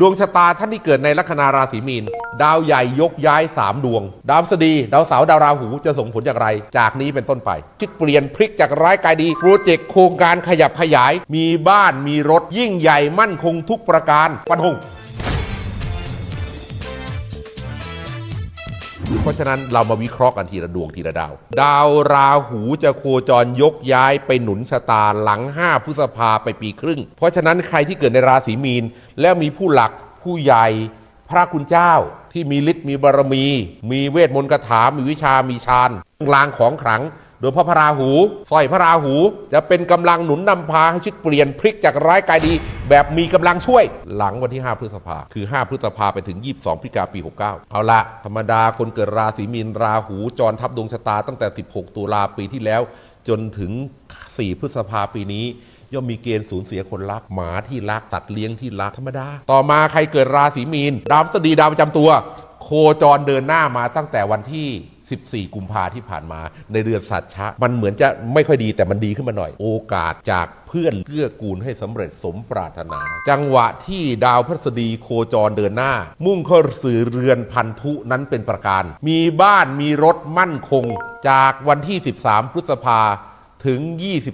ดวงชะตาท่านที่เกิดในลัคนาราศีมีน ดาวใหญ่ยกย้าย 3 ดวง ดาวสดี ดาวเสาร์ดาวราหูจะส่งผลอย่างไร จากนี้เป็นต้นไปคิดเปลี่ยนพลิกจากร้ายกลายดีโปรเจกต์โครงการขยับขยาย มีบ้านมีรถยิ่งใหญ่มั่นคงทุกประการฟันหง เพราะฉะนั้นเรามาวิเคราะห์กันทีละดวงทีละดาว ดาวราหูจะโคจรยกย้ายไปหนุนชะตาหลัง 5พฤษภาไปปีครึ่ง เพราะฉะนั้นใครที่เกิดในราศีมีน แล้วมีผู้หลักผู้ใหญ่พระคุณเจ้าที่มีฤทธิ์มีบารมี มีเวทมนต์คาถามีวิชามีฌานลางของขลัง โดยพระพระราหูสร้อยพระราหู จะเป็นกำลังหนุนนำพาให้ชีวิตเปลี่ยนพลิกจากร้ายกลายดี แบบมีกำลังช่วยหลังวันที่ 5 พฤษภาคือ 5 พฤษภาไปถึง 22พฤศจิกาปี 69 เอาละธรรมดาคนเกิดราศีมีนราหูจรทับดวงชะตาตั้งแต่ 16 ตุลาปีที่แล้ว จนถึง 4 พฤษภาปีนี้ ย่อมมีเกณฑ์สูญเสียคนรักหมาที่รักตัดเลี้ยงที่รักธรรมดา ต่อมาใครเกิดราศีมีนดาวพฤษฎีดาวประจำตัว โคจรเดินหน้ามาตั้งแต่วันที่14 กุมภาที่ผ่านมาในเดือนสัตชะ มันเหมือนจะไม่ค่อยดีแต่มันดีขึ้นมาหน่อย โอกาสจาก เพื่อนเกื้อกูลให้สำเร็จสมปรารถนา จังหวะที่ดาวพฤษฎีโคจรเดินหน้า มุ่งเข้าสื่อเรือนพันธุนั้นเป็นประการ มีบ้านมีรถมั่นคง จากวันที่ 13 พฤษภา ถึง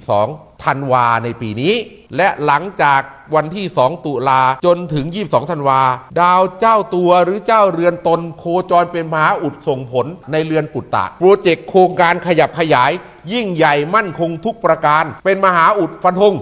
22 ธันวาในปีนี้ และหลังจากวันที่ 2 ตุลาจนถึง 22 ธันวา ดาวเจ้าตัวหรือเจ้าเรือนตนโคจรเป็นมหาอุดส่งผลในเรือนปุตตะ โปรเจกต์โครงการขยับขยาย ยิ่งใหญ่มั่นคงทุกประการ เป็นมหาอุดฟันธง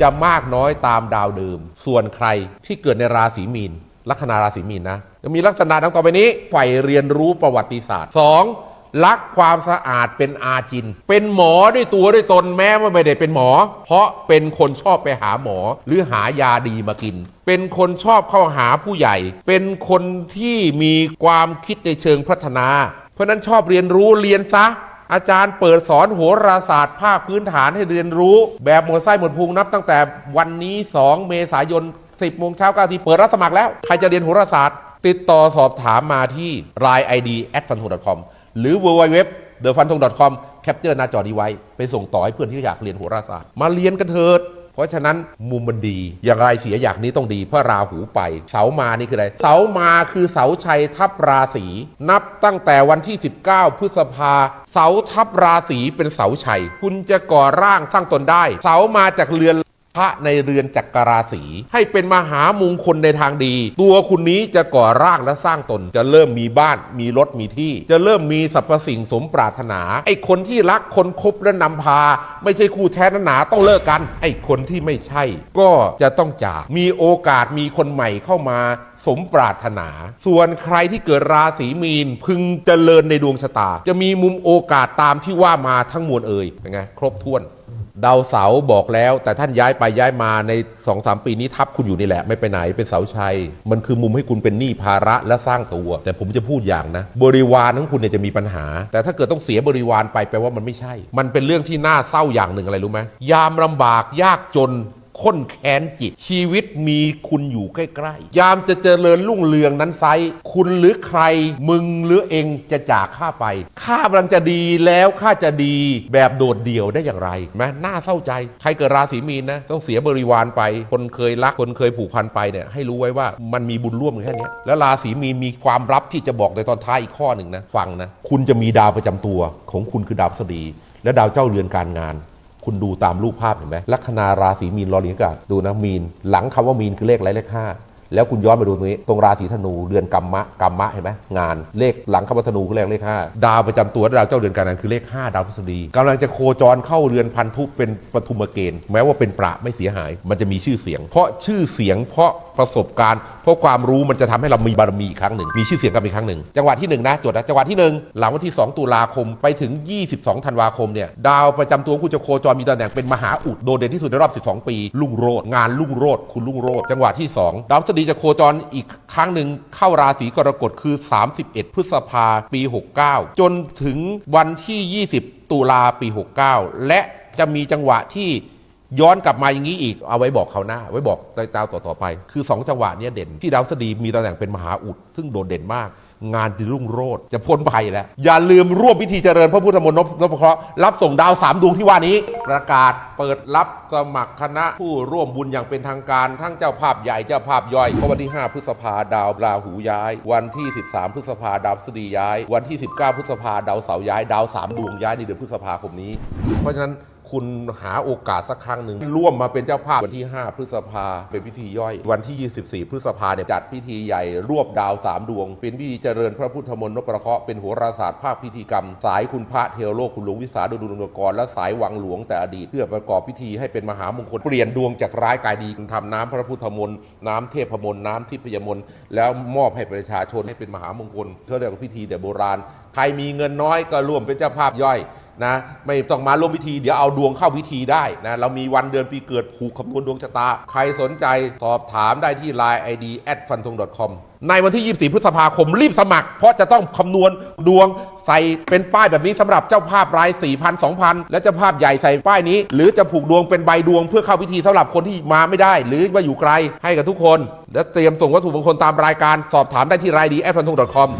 จะมากน้อยตามดาวเดิม ส่วนใครที่เกิดในราศีมีนลัคนาราศีมีนนะจะมีลักษณะดังต่อไปนี้ใฝ่เรียนรู้ประวัติศาสตร์ 2. รักความสะอาดเป็นอาจิน เป็นหมอด้วยตัวด้วยตนแม้ว่าไม่ได้เป็นหมอ เพราะเป็นคนชอบไปหาหมอ หรือหายาดีมากิน เป็นคนชอบเข้าหาผู้ใหญ่ เป็นคนที่มีความคิดในเชิงพัฒนา เพราะนั้นชอบเรียนรู้เรียนซะอาจารย์เปิดสอนโหราศาสตร์ภาคพื้นฐานให้เรียนรู้ แบบหมดไส้หมดพุงนับตั้งแต่วันนี้ 2 เมษายน 10โมงเช้า9ทีเปิดรับสมัครแล้ว ใครจะเรียนโหราศาสตร์ ติดต่อสอบถามมาที่ line id at f u n t o n com หรือ www the f u n t o n com แคปเจอร์หน้าจอนี้ไว้ ไปส่งต่อให้เพื่อนที่อยากเรียนโหราศาสตร์มาเรียนกันเถิดเพราะฉะนั้นมุมมันดี อย่างไรเสียอย่างนี้ต้องดี เพราะราหูไป เสามานี่คืออะไร เสามาคือเสาชัยทับราศีนับตั้งแต่วันที่ 19 พฤษภาเสาทับราศีเป็นเสาชัย คุณจะก่อร่างสร้างตนได้ เสามาจากเรือน พระในเรือนจักรราศีให้เป็นมหามงคลในทางดี ตัวคุณนี้จะก่อร่างและสร้างตน จะเริ่มมีบ้านมีรถมีที่ จะเริ่มมีสรรพสิ่งสมปรารถนา ไอ้คนที่รักคนคบและนำพา ไม่ใช่คู่แท้นหนาต้องเลิกกัน ไอ้คนที่ไม่ใช่ ก็จะต้องจากมีโอกาสมีคนใหม่เข้ามาสมปรารถนา ส่วนใครที่เกิดราศีมีนพึงเจริญในดวงชะตา จะมีมุมโอกาสตามที่ว่ามาทั้งมวลเอ่ยเป็นไงครบถ้วน ดาวเสาบอกแล้ว แต่ท่านย้ายไปย้ายมาใน2อสปีนี้ทับคุณอยู่นี่แหละไม่ไปไหนเป็นเสาชัย มันคือมุมให้คุณเป็นหนี้ภาระและสร้างตัว แต่ผมจะพูดอย่างนะ บริวารของคุณเนี่ยจะมีปัญหา แต่ถ้าเกิดต้องเสียบริวารไปแปลว่ามันไม่ใช่ มันเป็นเรื่องที่น่าเศร้าอย่างหนึ่งอะไรรู้ไหมยามลำบากยากจน ค้นแค้นจิต ชีวิตมีคุณอยู่ใกล้ๆ ยามจะเจริญรุ่งเรืองนั้นไซคุณหรือใครมึงหรือเองจะจากข้าไป ข้ากำลังจะดีแล้วข้าจะดีแบบโดดเดี่ยวได้อย่างไรแม้น่าเศร้าใจ ใครเกิดราศีมีนนะ ต้องเสียบริวารไป คนเคยรัก คนเคยผูกพันไปเนี่ยให้รู้ไว้ว่ามันมีบุญร่วมกันแค่นี้แล้วราศีมีนมีความลับที่จะบอกในตอนท้ายอีกข้อหนึ่งนะฟังนะคุณจะมีดาวประจำตัวของคุณคือดาวพฤษฎีและดาวเจ้าเรือนการงาน คุณดูตามรูปภาพเห็นไหมลัคนาราศีมีนรอลิงกาดูนะมีน หลังคำว่ามีนคือเลขอะไรเลขห้า แล้วคุณย้อนมาดูตรงนี้ ตรงราศีธนูเดือนกัมมะกัมมะเห็นไหมงานเลขหลังคำว่าธนูคือเลขเลขห้าดาวประจำตัวดาวเจ้าเรือนการงานคือเลขห้าดาวพฤษฎีกำลังจะโคจรเข้าเรือนพันธุเป็นปฐุมเกณฑ์ แม้ว่าเป็นประไม่เสียหาย มันจะมีชื่อเสียง เพราะชื่อเสียงเพราะประสบการณ์ เพราะความรู้มันจะทำให้เรามีบารมีอีกครั้งหนึ่ง มีชื่อเสียงกันอีกครั้งหนึ่ง จังหวะที่หนึ่งนะจดนะจังหวะที่หนึ่งหลังวันที่ 2 ตุลาคมไปถึง 22 ธันวาคมเนี่ยดาวประจำตัวคุณจะโคจรมีตำแหน่งเป็นมหาอุดโดดเด่นที่สุดในรอบ 12 ปี ลุ่งโรดงานลุ่งโรดคุณลุ่งโรดจังหวะที่ 2 ดาวพฤดีจะโคจรอีกครั้งหนึ่งเข้าราศีกรกฎคือ 31 พฤษภาปี 69 จนถึงวันที่ 20 ตุลาปี 69 และจะมีจังหวะที่ย้อนกลับมาอย่างนี้อีกเอาไว้บอกเขาหน้า ไว้บอกในดาวต่อๆไป คือ 2 จังหวะนี้เด่นที่ดาวสดีมีตำแหน่งเป็นมหาอุดซึ่งโดดเด่นมาก งานจะรุ่งโรจน์จะพ้นภัยแล้ว อย่าลืมร่วมพิธีเจริญพระพุทธมนต์นพเคราะห์รับส่งดาวสามดวงที่ว่านี้ ประกาศเปิดรับสมัครคณะผู้ร่วมบุญอย่างเป็นทางการทั้งเจ้าภาพใหญ่เจ้าภาพย่อยวันที่ 5 พฤษภาดาวราหูย้าย วันที่ 13 พฤษภาดาวพฤษฎีย้าย วันที่ 19 พฤษภาดาวเสาร์ย้าย ดาวสามดวงย้ายในเดือนพฤษภาคมนี้ เพราะฉะนั้น คุณหาโอกาสสักครั้งหนึ่งร่วมมาเป็นเจ้าภาพวันที่ 5 พฤษภาเป็นพิธีย่อย วันที่ 24 พฤษภาเนี่ยจัดพิธีใหญ่รวบดาวสามดวง เป็นพิธีเจริญพระพุทธมนต์นพประเคาะเป็นโหราศาสตร์ภาคพิธีกรรม สายคุณพระเทวโลกคุณหลวงวิสาดุลนกรและสายวังหลวงแต่อดีตเพื่อประกอบพิธีให้เป็นมหามงคลเปลี่ยนดวงจากร้ายกลายดีทำน้ำพระพุทธมนต์น้ำเทพมนต์น้ำทิพยมนต์แล้วมอบให้ประชาชนให้เป็นมหามงคลเขาเรียกว่าพิธีแต่โบราณใครมีเงินน้อยก็ร่วมเป็นเจ้าภาพย่อย นะไม่ต้องมาร่วมพิธีเดี๋ยวเอาดวงเข้าพิธีได้นะเรามีวันเดือนปีเกิดผูกคำนวณดวงชะตา ใครสนใจสอบถามได้ที่ Line ID at f u n t o n g com ในวันที่ 24 พฤษภาคมรีบสมัคร เพราะจะต้องคำนวณดวงใส่เป็นป้ายแบบนี้สำหรับเจ้าภาพราย 4,000 2,000 และเจ้าภาพใหญ่ใส่ป้ายนี้ หรือจะผูกดวงเป็นใบดวงเพื่อเข้าพิธีสำหรับคนที่มาไม่ได้ หรือว่าอยู่ไกลให้กับทุกคน และเตรียมส่งวัตถุมงคลตามรายการสอบถามได้ที่ Line ID at f u n t o n com